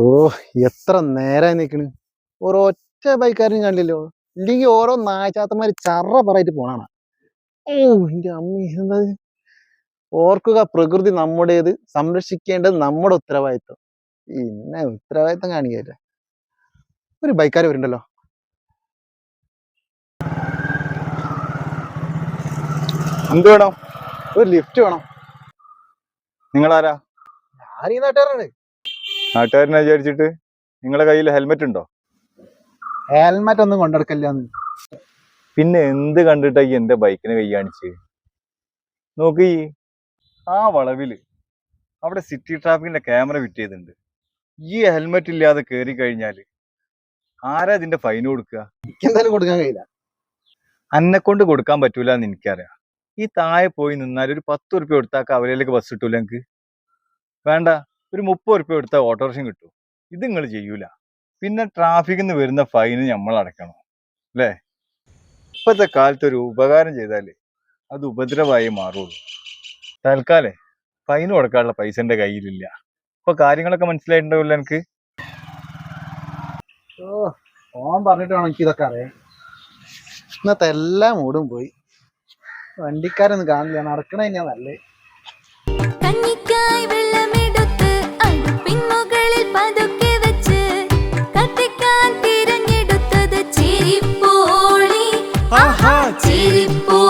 ഓ എത്ര നേരായി നിക്കണ്. ഒറ്റ ബൈക്കാരും കണ്ടില്ലോ ഇല്ലെങ്കിൽ ഓരോ നായച്ചാത്തന്മാര് ചറ പറയിട്ട് പോണാണ്. ഓ എന്റെ അമ്മ എന്താ? ഓർക്കുക പ്രകൃതി നമ്മുടേത് സംരക്ഷിക്കേണ്ടത് നമ്മുടെ ഉത്തരവാദിത്വം. പിന്നെ ഉത്തരവാദിത്വം കാണിക്കല്ലേ ഒരു ബൈക്കാർ വരുന്നുണ്ടല്ലോ എന്ത് വേണം? ഒരു ലിഫ്റ്റ് വേണം. നിങ്ങളാരാ? ആരീ നാട്ടുകാരാണ്. നാട്ടുകാരനെ വിചാരിച്ചിട്ട്? നിങ്ങളെ കയ്യിൽ ഹെൽമെറ്റ് ഉണ്ടോ? ഹെൽമെറ്റ് ഒന്നും കൊണ്ടെടുക്കല്ല പിന്നെ എന്ത് കണ്ടിട്ടാ ഈ എന്റെ ബൈക്കിനെ കൈ കാണിച്ച്? നോക്ക് ആ വളവിൽ അവിടെ സിറ്റി ട്രാഫിക്കിന്റെ ക്യാമറ ഫിറ്റ് ചെയ്തിട്ടുണ്ട്. ഈ ഹെൽമെറ്റ് ഇല്ലാതെ കയറി കഴിഞ്ഞാൽ ആരാ ഇതിന്റെ ഫൈൻ കൊടുക്കുക? എന്തായാലും കൊടുക്കാൻ കഴിയില്ല. അന്നെ കൊണ്ട് കൊടുക്കാൻ പറ്റൂല എന്ന് എനിക്കറിയാം. ഈ താഴെ പോയി നിന്നാൽ ഒരു പത്ത് ഉറുപ്പ്യ കൊടുത്താക്ക അവരിലേക്ക് ബസ് കിട്ടൂല എനിക്ക് വേണ്ട. ഒരു മുപ്പത് ഉറുപ്പ്യ കൊടുത്ത ഓട്ടോറിക്ഷം കിട്ടും. ഇത് നിങ്ങൾ ചെയ്യൂല. പിന്നെ ട്രാഫിക്കിൽ നിന്ന് വരുന്ന ഫൈന് നമ്മൾ അടക്കണം അല്ലേ ഇപ്പോഴത്തെ കാലത്ത് ഒരു ഉപകാരം ചെയ്താലേ അത് ഉപദ്രവമായി മാറുള്ളൂ. തൽക്കാലേ ഫൈൻ കൊടുക്കാനുള്ള പൈസ എന്റെ കയ്യിലില്ല. ഇപ്പൊ കാര്യങ്ങളൊക്കെ മനസ്സിലായിട്ടുണ്ടാവില്ല എനിക്ക്? ഓ ഓൻ പറഞ്ഞിട്ട് വേണം എനിക്ക് ഇതൊക്കെ അറിയാം ഇന്നത്തെ എല്ലാം മൂടും പോയി. വണ്ടിക്കാരൊന്നും കാണില്ല. നടക്കണ തന്നെയാ നല്ലേ കഞ്ഞിക്കായ് ആഹാ ചിരിപ്പൂ.